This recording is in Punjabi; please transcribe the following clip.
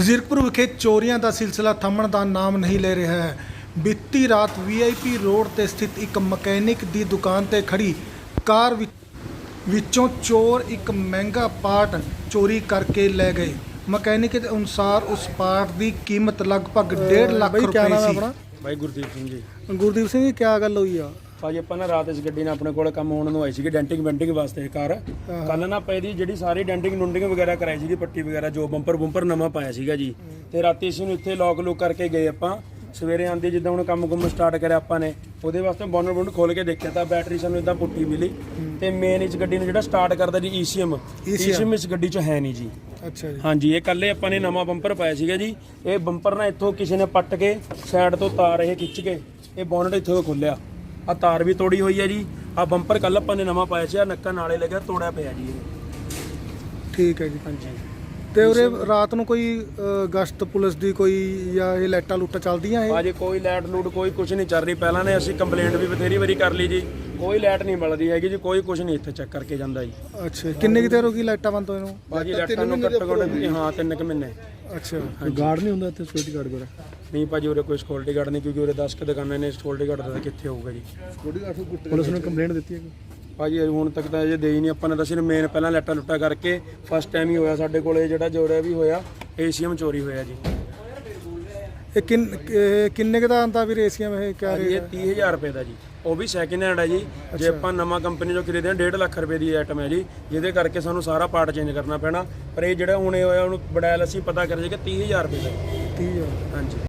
ਜ਼ੀਰਕਪੁਰ ਵਿਖੇ ਚੋਰੀਆਂ ਦਾ ਸਿਲਸਿਲਾ ਥੰਮਣ ਦਾ ਨਾਮ ਨਹੀਂ ਲੈ ਰਿਹਾ ਹੈ। ਬੀਤੀ ਰਾਤ ਵੀਆਈਪੀ ਰੋਡ ਤੇ ਸਥਿਤ ਇੱਕ ਮਕੈਨਿਕ ਦੀ ਦੁਕਾਨ ਤੇ ਖੜੀ ਕਾਰ ਵਿੱਚ ਵਿੱਚੋਂ ਚੋਰ ਇੱਕ ਮਹਿੰਗਾ ਪਾਰਟ ਚੋਰੀ ਕਰਕੇ ਲੈ ਗਏ। ਮਕੈਨਿਕ ਦੇ ਅਨੁਸਾਰ ਉਸ ਪਾਰਟ ਦੀ ਕੀਮਤ ਲਗਭਗ 1.5 ਲੱਖ ਬਈ ਕਿਆ ਨਾਮ ਰੁਪਏ ਹੈ ਸੀ। ਆਪਣਾ? ਬਾਈ ਗੁਰਦੀਪ ਸਿੰਘ ਜੀ। ਗੁਰਦੀਪ ਸਿੰਘ ਜੀ ਕੀ ਗੱਲ ਹੋਈ ਆ? ਭਾਜੀ ਆਪਾਂ ਨਾ ਰਾਤ ਇਸ ਗੱਡੀ ਨਾਲ ਆਪਣੇ ਕੋਲ ਕੰਮ ਹੋਣ ਨੂੰ ਆਈ ਸੀਗੀ ਡੈਂਟਿੰਗ ਵੈਂਟਿੰਗ ਵਾਸਤੇ ਕਾਰ। ਕੱਲ ਨਾ ਪਈ ਦੀ ਜਿਹੜੀ ਸਾਰੀ ਡੈਂਟਿੰਗ ਨੁੰਡਿੰਗ ਵਗੈਰਾ ਕਰਾਈ ਸੀਗੀ ਪੱਟੀ ਵਗੈਰਾ ਜੋ ਬੰਪਰ ਬੰਪਰ ਨਵਾਂ ਪਾਇਆ ਸੀਗਾ ਜੀ। ਤੇ ਰਾਤੀ ਇਸ ਨੂੰ ਇੱਥੇ ਲੌਕ ਲੁੱਕ ਕਰਕੇ ਗਏ ਆਪਾਂ। ਸਵੇਰੇ ਆਂਦੇ ਜਿੱਦਾਂ ਹੁਣ ਕੰਮ ਕੁੰਮ ਸਟਾਰਟ ਕਰਿਆ ਆਪਾਂ ਨੇ ਉਹਦੇ ਵਾਸਤੇ ਬੋਨਰ ਬੋਨਰ ਖੋਲ ਕੇ ਦੇਖਿਆ ਤਾਂ ਬੈਟਰੀ ਸਾਨੂੰ ਇਦਾਂ ਪੁੱਟੀ ਮਿਲੀ। ਤੇ ਮੇਨ ਇਸ ਗੱਡੀ ਨੂੰ ਜਿਹੜਾ ਸਟਾਰਟ ਕਰਦਾ ਜੀ ECM ECM ਇਸ ਗੱਡੀ 'ਚ ਹੈ ਨਹੀਂ ਜੀ। ਅੱਛਾ ਜੀ। ਹਾਂਜੀ ਇਹ ਕੱਲੇ ਆਪਾਂ ਨੇ ਨਵਾਂ ਬੰਪਰ ਪਾਇਆ ਸੀਗਾ ਜੀ। ਇਹ ਬੰਪਰ ਨਾ ਇੱਥੋਂ ਕਿਸੇ ਨੇ ਪੱਟ ਕੇ ਸਾਈਡ ਤੋਂ ਤਾਰ ਇਹ ਖਿੱਚ ਕੇ ਇਹ ਬੋਨਟ ਇੱਥੋਂ ਖੋਲਿਆ ਆ ਤਾਰ ਵੀ ਤੋੜੀ ਹੋਈ ਹੈ ਜੀ। ਆ ਬੰਪਰ ਕੱਲ ਆਪਾਂ ਨੇ ਨਵਾਂ ਪਾਇਆ ਸੀ ਆ ਨੱਕਾ ਨਾਲੇ ਲੱਗਿਆ ਤੋੜਿਆ ਪਿਆ ਜੀ ਇਹ। ਠੀਕ ਹੈ ਜੀ ਹਾਂਜੀ। ਤੇ ਉਰੇ ਰਾਤ ਨੂੰ ਕੋਈ ਅ, ਗਸ਼ਤ ਪੁਲਿਸ ਦੀ ਕੋਈ ਜਾਂ ਇਹ ਲਾਈਟਾਂ ਲੁੱਟਾਂ ਚੱਲਦੀਆਂ ਇਹ? ਬਾਜੀ ਕੋਈ ਲਾਈਟ ਲੂਟ ਕੋਈ ਕੁਝ ਨਹੀਂ ਚੱਲ ਰਹੀ। ਪਹਿਲਾਂ ਨੇ ਅਸੀਂ ਕੰਪਲੇਂਟ ਵੀ ਬਥੇਰੀ ਵਾਰੀ ਕਰ ਲਈ ਜੀ। ਕੋਈ ਲਾਈਟ ਨਹੀਂ ਮਿਲਦੀ ਹੈਗੀ ਜੀ ਕੋਈ ਕੁਝ ਨਹੀਂ ਇੱਥੇ ਚੈੱਕ ਕਰਕੇ ਜਾਂਦਾ ਜੀ। ਅੱਛਾ ਕਿੰਨੇ ਕਿ ਦੇਰ ਹੋ ਗਈ ਲਾਈਟਾਂ ਬੰਦ ਹੋਏ ਨੂੰ? ਬਾਜੀ ਲਾਈਟਾਂ ਨੂੰ ਘੱਟੋ ਘੱਟ ਹਾਂ ਤਿੰਨ ਕੁ ਮਹੀਨੇ। ਅੱਛਾ। ਗਾਰਡ ਨਹੀਂ ਹੁੰਦਾ ਇੱਥੇ ਸਿਕਿਉਰਿਟੀ ਗਾਰਡ ਵਗੈਰਾ? ਨਹੀਂ ਭਾਜੀ ਉਰੇ ਕੋਈ ਸਕਿਉਰਟੀ ਗਾਰਡ ਨਹੀਂ ਕਿਉਂਕਿ ਉਰੇ 10 ਕੁ ਦੁਕਾਨਾਂ ਨੇ ਸਕਿਉਰਟੀ ਗਾਰਡ ਦਾ ਕਿੱਥੇ ਹੋਊਗਾ ਜੀ? ਪੁਲਿਸ ਨੇ ਕੰਪਲੇਂਟ ਦਿੱਤੀ ਹੈ ਭਾਜੀ ਅਜੇ ਹੁਣ ਤੱਕ ਤਾਂ ਅਜੇ ਦੇ ਹੀ ਨਹੀਂ ਆਪਾਂ ਨੇ ਤਾਂ ਸਿਰ ਮੇਨ ਪਹਿਲਾਂ ਲੈਟਾ ਲੁੱਟਾ ਕਰਕੇ ਫਸਟ ਟਾਈਮ ਹੀ ਹੋਇਆ ਸਾਡੇ ਕੋਲ ਇਹ ਜਿਹੜਾ ਜੋੜਿਆ ਵੀ ਹੋਇਆ ਏਸੀਐਮ ਚੋਰੀ ਹੋਇਆ ਜੀ। ਇਹ ਕਿੰਨ ਇਹ ਕਿੰਨੇ ਕੁ ਦਾ ਆਂਦਾ ਵੀਰ ਏਸੀਐਮ ਇਹ ਕਿਆ ਭਾਜੀ ਇਹ 30000 ਰੁਪਏ ਦਾ ਜੀ। ਉਹ ਵੀ ਸੈਕਿੰਡ ਹੈਂਡ ਹੈ ਜੀ। ਜੇ ਆਪਾਂ ਨਵਾਂ ਕੰਪਨੀ ਚੋਂ ਖਰੀਦਦੇ ਹਾਂ 1.5 ਲੱਖ ਰੁਪਏ ਦੀ ਆਈਟਮ ਹੈ ਜੀ ਜਿਹਦੇ ਕਰਕੇ ਸਾਨੂੰ ਸਾਰਾ ਪਾਰਟ ਚੇਂਜ ਕਰਨਾ ਪੈਣਾ। ਪਰ ਇਹ ਜਿਹੜਾ ਹੁਣ ਇਹ ਹੋਇਆ ਉਹਨੂੰ ਬੜਾਇਲ ਅਸੀਂ ਪਤਾ ਕਰ ਜੇ ਕਿ 30000 ਰੁਪਏ ਦਾ 30000 ਹਾਂਜੀ।